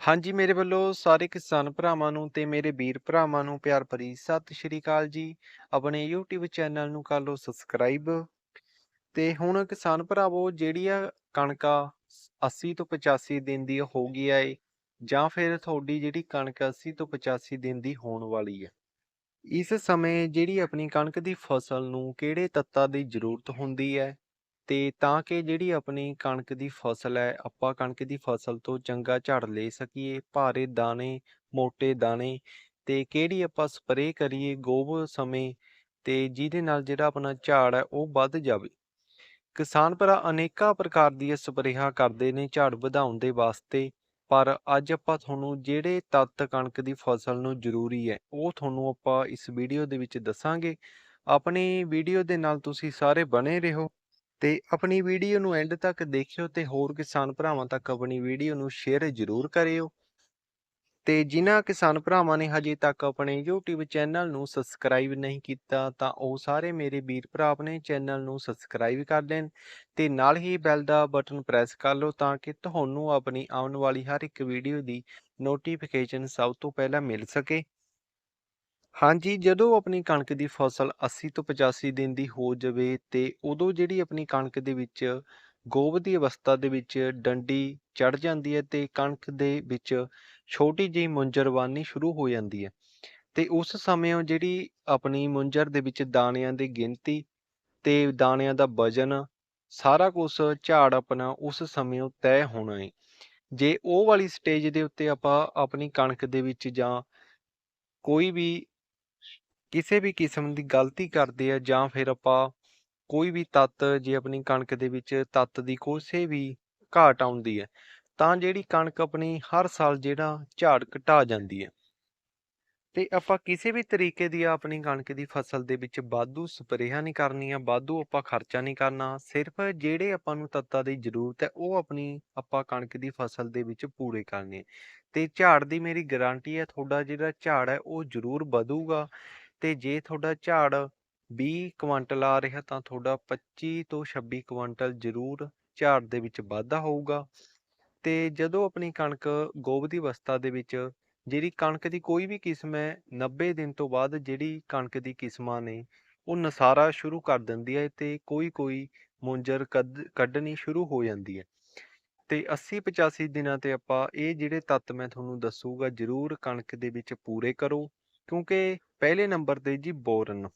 ਹਾਂਜੀ, ਮੇਰੇ ਵੱਲੋਂ ਸਾਰੇ ਕਿਸਾਨ ਭਰਾਵਾਂ ਨੂੰ ਤੇ ਮੇਰੇ ਵੀਰ ਭਰਾਵਾਂ ਨੂੰ ਪਿਆਰ ਭਰੀ ਸਤਿ ਸ਼੍ਰੀ ਅਕਾਲ ਜੀ। ਆਪਣੇ YouTube ਚੈਨਲ ਨੂੰ ਕਰ ਲਓ ਸਬਸਕ੍ਰਾਈਬ ਤੇ ਹੁਣ ਕਿਸਾਨ ਭਰਾਵੋ ਜਿਹੜੀ ਆ ਕਣਕਾਂ 80 ਤੋਂ 85 ਦਿਨ ਦੀ ਹੋ ਗਈ ਆ ਏ ਜਾਂ ਫਿਰ ਤੁਹਾਡੀ ਜਿਹੜੀ ਕਣਕ 80 ਤੋਂ 85 ਦਿਨ ਦੀ ਹੋਣ ਵਾਲੀ ਹੈ ਇਸ ਸਮੇਂ ਜਿਹੜੀ ਆਪਣੀ ਕਣਕ ਦੀ ਫਸਲ ਨੂੰ ਕਿਹੜੇ ਤੱਤਾਂ ਦੀ ਜ਼ਰੂਰਤ ਹੁੰਦੀ ਹੈ? ਤੇ ਤਾਂ ਕਿ ਜਿਹੜੀ ਆਪਣੀ ਕਣਕ ਦੀ ਫਸਲ ਹੈ, ਆਪਾਂ ਕਣਕ ਦੀ ਫਸਲ ਤੋਂ ਚੰਗਾ ਝਾੜ ਲੈ ਸਕੀਏ, ਭਾਰੇ ਦਾਣੇ ਮੋٹے ਦਾਣੇ ਤੇ ਕਿਹੜੀ ਆਪਾਂ ਸਪਰੇਅ ਕਰੀਏ ਗੋਬ ਸਮੇਂ ਤੇ ਜਿਹਦੇ ਨਾਲ ਜਿਹੜਾ ਆਪਣਾ ਝਾੜ ਹੈ ਉਹ ਵੱਧ ਜਾਵੇ। ਕਿਸਾਨ ਭਰਾ ਅਨੇਕਾਂ ਪ੍ਰਕਾਰ ਦੀਆਂ ਸਪਰੇਹਾਂ ਕਰਦੇ ਨੇ ਝਾੜ ਵਧਾਉਣ ਦੇ ਵਾਸਤੇ, ਪਰ ਅੱਜ ਆਪਾਂ ਤੁਹਾਨੂੰ ਜਿਹੜੇ ਤੱਤ ਕਣਕ ਦੀ ਫਸਲ ਨੂੰ ਜ਼ਰੂਰੀ ਹੈ, ਉਹ ਤੁਹਾਨੂੰ ਆਪਾਂ ਇਸ ਵੀਡੀਓ ਦੇ ਵਿੱਚ ਦੱਸਾਂਗੇ। ਆਪਣੀ ਵੀਡੀਓ ਦੇ ਨਾਲ ਤੁਸੀਂ ਸਾਰੇ ਬਣੇ ਰਹੋ। ਤੇ ਆਪਣੀ ਵੀਡੀਓ ਨੂੰ ਐਂਡ ਤੱਕ ਦੇਖਿਓ ਤੇ ਹੋਰ ਕਿਸਾਨ ਭਰਾਵਾਂ ਤੱਕ ਆਪਣੀ ਵੀਡੀਓ ਨੂੰ ਸ਼ੇਅਰ ਜ਼ਰੂਰ ਕਰਿਓ। ਤੇ ਜਿਨ੍ਹਾਂ ਕਿਸਾਨ ਭਰਾਵਾਂ ਨੇ ਹਜੇ ਤੱਕ ਆਪਣੇ YouTube ਚੈਨਲ ਨੂੰ ਸਬਸਕ੍ਰਾਈਬ ਨਹੀਂ ਕੀਤਾ, ਤਾਂ ਉਹ ਸਾਰੇ ਮੇਰੇ ਵੀਰ ਭਰਾ ਆਪਣੇ ਚੈਨਲ ਨੂੰ ਸਬਸਕ੍ਰਾਈਬ ਕਰ ਲੈਣ ਤੇ ਨਾਲ ਹੀ ਬੈਲ ਦਾ ਬਟਨ ਪ੍ਰੈਸ ਕਰ ਲਓ ਤਾਂ ਕਿ ਤੁਹਾਨੂੰ ਆਪਣੀ ਆਉਣ ਵਾਲੀ ਹਰ ਇੱਕ ਵੀਡੀਓ ਦੀ ਨੋਟੀਫਿਕੇਸ਼ਨ ਸਭ ਤੋਂ ਪਹਿਲਾਂ ਮਿਲ ਸਕੇ। ਹਾਂਜੀ, ਜਦੋਂ ਆਪਣੀ ਕਣਕ ਦੀ ਫਸਲ 80 ਤੋਂ 85 ਦਿਨ ਦੀ ਹੋ ਜਾਵੇ ਤੇ ਉਦੋਂ ਜਿਹੜੀ ਆਪਣੀ ਕਣਕ ਦੇ ਵਿੱਚ ਗੋਭ ਦੀ ਅਵਸਥਾ ਦੇ ਵਿੱਚ ਡੰਡੀ ਚੜ ਜਾਂਦੀ ਹੈ ਤੇ ਕਣਕ ਦੇ ਵਿੱਚ ਛੋਟੀ ਜਿਹੀ ਮੁੰਜਰਵਾਨੀ ਸ਼ੁਰੂ ਹੋ ਜਾਂਦੀ ਹੈ। ਤੇ ਉਸ ਸਮੇਂ ਉਹ ਜਿਹੜੀ ਆਪਣੀ ਮੁੰਜਰ ਦੇ ਵਿੱਚ ਦਾਣਿਆਂ ਦੀ ਗਿਣਤੀ ਤੇ ਦਾਣਿਆਂ ਦਾ ਵਜ਼ਨ ਸਾਰਾ ਕੁਝ ਝਾੜ ਆਪਣਾ ਉਸ ਸਮੇਂ ਉਹ ਤੈਅ ਹੋਣਾ ਹੈ ਜੇ ਉਹ ਵਾਲੀ ਸਟੇਜ ਦੇ ਉੱਤੇ ਆਪਾਂ ਆਪਣੀ ਕਣਕ ਦੇ ਵਿੱਚ ਜਾਂ ਕੋਈ ਵੀ ਕਿਸੇ ਵੀ ਕਿਸਮ ਦੀ ਗਲਤੀ ਕਰਦੇ ਆ ਜਾਂ ਫਿਰ ਆਪਾਂ ਕੋਈ ਵੀ ਤੱਤ, ਜੇ ਆਪਣੀ ਕਣਕ ਦੇ ਵਿੱਚ ਤੱਤ ਦੀ ਕਿਸੇ ਵੀ ਘਾਟ ਆਉਂਦੀ ਹੈ, ਤਾਂ ਜਿਹੜੀ ਕਣਕ ਆਪਣੀ ਹਰ ਸਾਲ ਜਿਹੜਾ ਝਾੜ ਘਟਾ ਜਾਂਦੀ ਹੈ। ਤੇ ਆਪਾਂ ਕਿਸੇ ਵੀ ਤਰੀਕੇ ਦੀ ਆਪਣੀ ਕਣਕ ਦੀ ਫਸਲ ਦੇ ਵਿੱਚ ਵਾਧੂ ਸਪਰੇਹਾਂ ਨਹੀਂ ਕਰਨੀਆਂ, ਵਾਧੂ ਆਪਾਂ ਖਰਚਾ ਨਹੀਂ ਕਰਨਾ, ਸਿਰਫ ਜਿਹੜੇ ਆਪਾਂ ਨੂੰ ਤੱਤਾਂ ਦੀ ਜ਼ਰੂਰਤ ਹੈ, ਉਹ ਆਪਣੀ ਆਪਾਂ ਕਣਕ ਦੀ ਫਸਲ ਦੇ ਵਿੱਚ ਪੂਰੇ ਕਰਨੇ। ਤੇ ਝਾੜ ਦੀ ਮੇਰੀ ਗਾਰੰਟੀ ਹੈ, ਤੁਹਾਡਾ ਜਿਹੜਾ ਝਾੜ ਹੈ, ਉਹ ਜ਼ਰੂਰ ਵਧੂਗਾ। ਤੇ ਜੇ ਤੁਹਾਡਾ ਝਾੜ 20 ਕੁਆਂਟਲ ਆ ਰਿਹਾ ਤਾਂ ਤੁਹਾਡਾ 25 ਤੋਂ 26 ਕੁਆਂਟਲ ਜ਼ਰੂਰ ਝਾੜ ਦੇ ਵਿੱਚ ਵਾਧਾ ਹੋਊਗਾ। ਤੇ ਜਦੋਂ ਆਪਣੀ ਕਣਕ ਗੋਭ ਦੀ ਅਵਸਥਾ ਦੇ ਵਿੱਚ ਜਿਹੜੀ ਕਣਕ ਦੀ ਕੋਈ ਵੀ ਕਿਸਮ ਹੈ 90 ਦਿਨ ਤੋਂ ਬਾਅਦ ਜਿਹੜੀ ਕਣਕ ਦੀ ਕਿਸਮਾਂ ਨੇ, ਉਹ ਨਸਾਰਾ ਸ਼ੁਰੂ ਕਰ ਦਿੰਦੀ ਹੈ ਤੇ ਕੋਈ ਕੋਈ ਮੁੰਜਰ ਕੱਢ ਕੱਢਣੀ ਸ਼ੁਰੂ ਹੋ ਜਾਂਦੀ ਹੈ। ਤੇ 80 85 ਦਿਨਾਂ ਤੇ ਆਪਾਂ ਇਹ ਜਿਹੜੇ ਤੱਤ ਮੈਂ ਤੁਹਾਨੂੰ ਦੱਸੂਗਾ, ਜ਼ਰੂਰ ਕਣਕ ਦੇ ਵਿੱਚ ਪੂਰੇ ਕਰੋ। ਕਿਉਂਕਿ ਪਹਿਲੇ ਨੰਬਰ ਤੇ ਜੀ ਬੋਰਨ।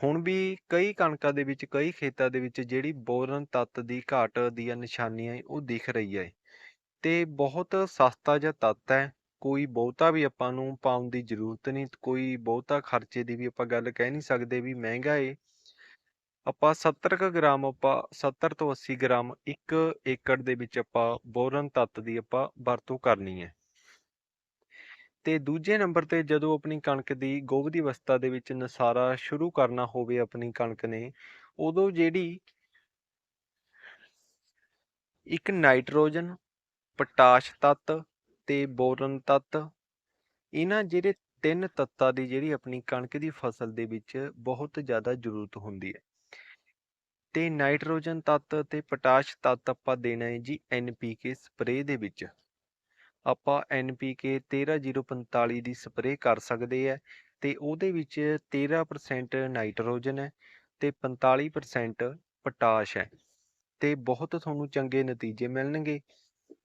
ਹੁਣ ਵੀ ਕਈ ਕਣਕਾਂ ਦੇ ਵਿੱਚ ਕਈ ਖੇਤਾਂ ਦੇ ਵਿੱਚ ਜਿਹੜੀ ਬੋਰਨ ਤੱਤ ਦੀ ਘਾਟ ਦੀਆਂ ਨਿਸ਼ਾਨੀਆਂ ਏ, ਉਹ ਦਿਖ ਰਹੀ ਹੈ। ਤੇ ਬਹੁਤ ਸਸਤਾ ਜਿਹਾ ਤੱਤ ਹੈ ਕੋਈ ਬਹੁਤਾ ਵੀ ਆਪਾਂ ਨੂੰ ਪਾਉਣ ਦੀ ਜ਼ਰੂਰਤ ਨਹੀਂ ਕੋਈ ਬਹੁਤਾ ਖਰਚੇ ਦੀ ਵੀ ਆਪਾਂ ਗੱਲ ਕਹਿ ਨਹੀਂ ਸਕਦੇ ਵੀ ਮਹਿੰਗਾ ਏ। ਆਪਾਂ 70 ਕੁ ਗ੍ਰਾਮ ਆਪਾਂ 70 ਤੋਂ 80 ਗ੍ਰਾਮ ਇੱਕ ਏਕੜ ਦੇ ਵਿੱਚ ਆਪਾਂ ਬੋਰਨ ਤੱਤ ਦੀ ਆਪਾਂ ਵਰਤੋਂ ਕਰਨੀ ਹੈ। ਤੇ ਦੂਜੇ ਨੰਬਰ ਤੇ ਜਦੋਂ ਆਪਣੀ ਕਣਕ ਦੀ, ਗੋਭ ਦੀ ਅਵਸਥਾ ਦੇ ਵਿੱਚ ਨਸਾਰਾ ਸ਼ੁਰੂ ਕਰਨਾ ਹੋਵੇ ਆਪਣੀ ਕਣਕ ਨੇ, ਉਦੋਂ ਜਿਹੜੀ ਇੱਕ ਨਾਈਟ੍ਰੋਜਨ, ਪੋਟਾਸ਼ ਤੱਤ ਤੇ ਬੋਰਨ ਤੱਤ, ਇਹਨਾਂ ਜਿਹੜੇ ਤਿੰਨ ਤੱਤਾਂ ਦੀ ਜਿਹੜੀ ਆਪਣੀ ਕਣਕ ਦੀ ਫਸਲ ਦੇ ਵਿੱਚ ਬਹੁਤ ਜ਼ਿਆਦਾ ਜ਼ਰੂਰਤ ਹੁੰਦੀ ਹੈ। ਤੇ ਨਾਈਟ੍ਰੋਜਨ ਤੱਤ ਤੇ ਪੋਟਾਸ਼ ਤੱਤ ਆਪਾਂ ਦੇਣਾ ਹੈ ਜੀ ਐਨਪੀਕੇ ਸਪਰੇਅ ਦੇ ਵਿੱਚ। ਆਪਾਂ ਐਨਪੀਕੇ 13045 ਦੀ ਸਪਰੇਅ ਕਰ ਸਕਦੇ ਆ ਤੇ ਉਹਦੇ ਵਿੱਚ 13% ਨਾਈਟ੍ਰੋਜਨ ਹੈ ਤੇ 45% ਪੋਟਾਸ਼ ਹੈ ਤੇ ਬਹੁਤ ਤੁਹਾਨੂੰ ਚੰਗੇ ਨਤੀਜੇ ਮਿਲਣਗੇ।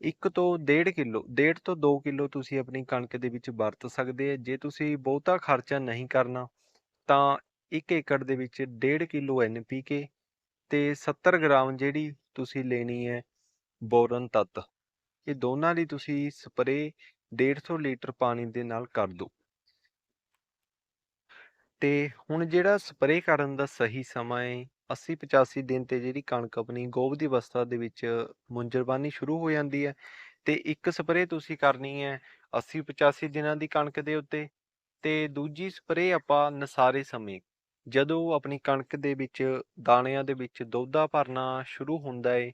1 ਤੋਂ 1.5 ਕਿਲੋ 1.5 ਤੋਂ 2 ਕਿਲੋ ਤੁਸੀਂ ਆਪਣੀ ਕਣਕ ਦੇ ਵਿੱਚ ਵਰਤ ਸਕਦੇ ਆ ਜੇ ਤੁਸੀਂ ਬਹੁਤਾ ਖਰਚਾ ਨਹੀਂ ਕਰਨਾ, ਤਾਂ 1 ਏਕੜ ਦੇ ਵਿੱਚ 1.5 ਕਿਲੋ ਐਨਪੀਕੇ ਤੇ 70 ਗ੍ਰਾਮ ਜਿਹੜੀ ਤੁਸੀਂ ਲੈਣੀ ਹੈ ਬੋਰਨ ਤੱਤ। ਇਹ ਦੋਨਾਂ ਦੀ ਤੁਸੀਂ ਸਪਰੇਅ 150 ਲੀਟਰ ਪਾਣੀ ਦੇ ਨਾਲ ਕਰ ਦਿਓ ਤੇ ਹੁਣ ਜਿਹੜਾ ਸਪਰੇਅ ਕਰਨ ਦਾ ਸਹੀ ਸਮਾਂ ਹੈ 80 85 ਦਿਨ ਤੇ ਜਿਹੜੀ ਕਣਕ ਆਪਣੀ ਗੋਭ ਦੀ ਅਵਸਥਾ ਦੇ ਵਿੱਚ ਮੁੰਜਰਬਾਨੀ ਸ਼ੁਰੂ ਹੋ ਜਾਂਦੀ ਹੈ ਤੇ ਇੱਕ ਸਪਰੇਅ ਤੁਸੀਂ ਕਰਨੀ ਹੈ 80 85 ਦਿਨਾਂ ਦੀ ਕਣਕ ਦੇ ਉੱਤੇ ਤੇ ਦੂਜੀ ਸਪਰੇਅ ਆਪਾਂ ਨਸਾਰੇ ਸਮੇਂ। ਜਦੋਂ ਆਪਣੀ ਕਣਕ ਦੇ ਵਿੱਚ ਦਾਣਿਆਂ ਦੇ ਵਿੱਚ ਦੋਧਾ ਭਰਨਾ ਸ਼ੁਰੂ ਹੁੰਦਾ ਹੈ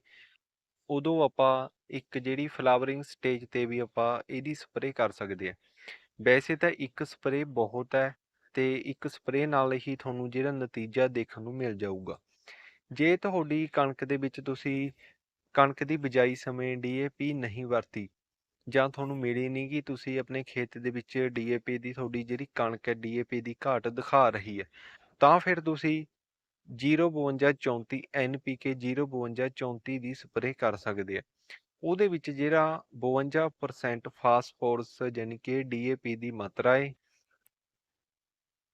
ਉਦੋਂ ਆਪਾਂ ਇੱਕ ਜਿਹੜੀ ਫਲਾਵਰਿੰਗ ਸਟੇਜ ਤੇ ਵੀ ਆਪਾਂ ਇਹਦੀ ਸਪਰੇਅ ਕਰ ਸਕਦੇ ਆ ਵੈਸੇ ਤਾਂ ਇੱਕ ਸਪਰੇਅ ਬਹੁਤ ਹੈ ਤੇ ਇੱਕ ਸਪਰੇਅ ਨਾਲ ਹੀ ਤੁਹਾਨੂੰ ਜਿਹੜਾ ਨਤੀਜਾ ਦੇਖਣ ਨੂੰ ਮਿਲ ਜਾਊਗਾ। ਜੇ ਤੁਹਾਡੀ ਕਣਕ ਦੇ ਵਿੱਚ ਤੁਸੀਂ ਕਣਕ ਦੀ ਬਿਜਾਈ ਸਮੇਂ ਡੀਏਪੀ ਨਹੀਂ ਵਰਤੀ ਜਾਂ ਤੁਹਾਨੂੰ ਮਿਲੀ ਨਹੀਂ ਕਿ ਤੁਸੀਂ ਆਪਣੇ ਖੇਤ ਦੇ ਵਿੱਚ ਡੀਏਪੀ ਦੀ ਤੁਹਾਡੀ ਜਿਹੜੀ ਕਣਕ ਹੈ ਡੀਏਪੀ ਦੀ ਘਾਟ ਦਿਖਾ ਰਹੀ ਹੈ, ਤਾਂ ਫਿਰ ਤੁਸੀਂ 05234 NPK 05234 ਦੀ ਸਪਰੇਅ ਕਰ ਸਕਦੇ ਆ। ਉਹਦੇ ਵਿੱਚ ਜਿਹੜਾ 52% ਫਾਸਫੋਰਸ ਯਾਨੀ ਕਿ ਡੀਏਪੀ ਦੀ ਮਾਤਰਾ ਹੈ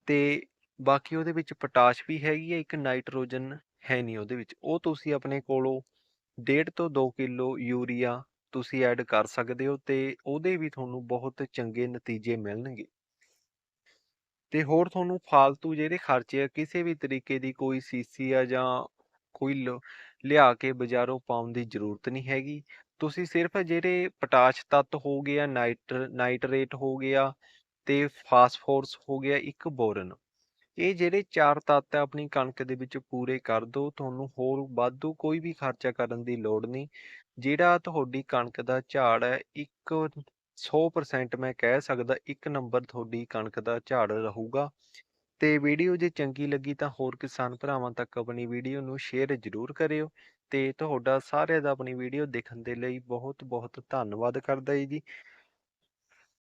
ਤੇ ਬਾਕੀ ਉਹਦੇ ਵਿੱਚ ਪੋਟਾਸ਼ ਵੀ ਹੈਗੀ ਹੈ ਇੱਕ ਨਾਈਟ੍ਰੋਜਨ ਹੈ ਨਹੀਂ ਉਹਦੇ ਵਿੱਚ। ਉਹ ਤੁਸੀਂ ਆਪਣੇ ਕੋਲੋਂ 1.5 ਤੋਂ 2 ਕਿਲੋ ਯੂਰੀਆ ਤੁਸੀਂ ਐਡ ਕਰ ਸਕਦੇ ਹੋ ਤੇ ਉਹਦੇ ਵੀ ਤੁਹਾਨੂੰ ਬਹੁਤ ਚੰਗੇ ਨਤੀਜੇ ਮਿਲਣਗੇ। ਤੇ ਹੋਰ ਤੁਹਾਨੂੰ ਫਾਲਤੂ ਜਿਹੜੇ ਖਰਚੇ ਆ, ਕਿਸੇ ਵੀ ਤਰੀਕੇ ਦੀ ਕੋਈ ਸੀਸੀ ਆ ਜਾਂ ਕੋਈ ਲਿਆ ਕੇ ਬਾਜ਼ਾਰੋਂ ਪਾਉਣ ਦੀ ਜ਼ਰੂਰਤ ਨਹੀਂ ਹੈਗੀ। ਤੁਸੀਂ ਸਿਰਫ ਜਿਹੜੇ ਪੋਟਾਸ਼ ਤੱਤ ਹੋ ਗਿਆ ਨਾਈਟਰ, ਨਾਈਟਰੇਟ ਹੋ ਗਿਆ ਤੇ ਫਾਸਫੋਰਸ ਹੋ ਗਿਆ ਇੱਕ ਬੋਰਨ। ਇਹ ਜਿਹੜੇ ਚਾਰ ਤੱਤ ਆ, ਆਪਣੀ ਕਣਕ ਦੇ ਵਿੱਚ ਪੂਰੇ ਕਰ ਦਿਓ, ਤੁਹਾਨੂੰ ਹੋਰ ਵਾਧੂ ਕੋਈ ਵੀ ਖਰਚਾ ਕਰਨ ਦੀ ਲੋੜ ਨਹੀਂ। ਜਿਹੜਾ ਤੁਹਾਡੀ ਕਣਕ ਦਾ ਝਾੜ ਹੈ ਇੱਕ 100% ਮੈਂ ਕਹਿ ਸਕਦਾ ਇੱਕ ਨੰਬਰ ਤੁਹਾਡੀ ਕਣਕ ਦਾ ਝਾੜ ਰਹੂਗਾ। ਤੇ ਵੀਡੀਓ ਜੇ ਚੰਗੀ ਲੱਗੀ ਤਾਂ ਹੋਰ ਕਿਸਾਨ ਭਰਾਵਾਂ ਤੱਕ ਆਪਣੀ ਵੀਡੀਓ ਨੂੰ ਸ਼ੇਅਰ ਜ਼ਰੂਰ ਕਰਿਓ। ਤੇ ਤੁਹਾਡਾ ਸਾਰਿਆਂ ਦਾ ਆਪਣੀ ਵੀਡੀਓ ਦੇਖਣ ਦੇ ਲਈ ਬਹੁਤ ਬਹੁਤ ਧੰਨਵਾਦ ਕਰਦਾ ਜੀ।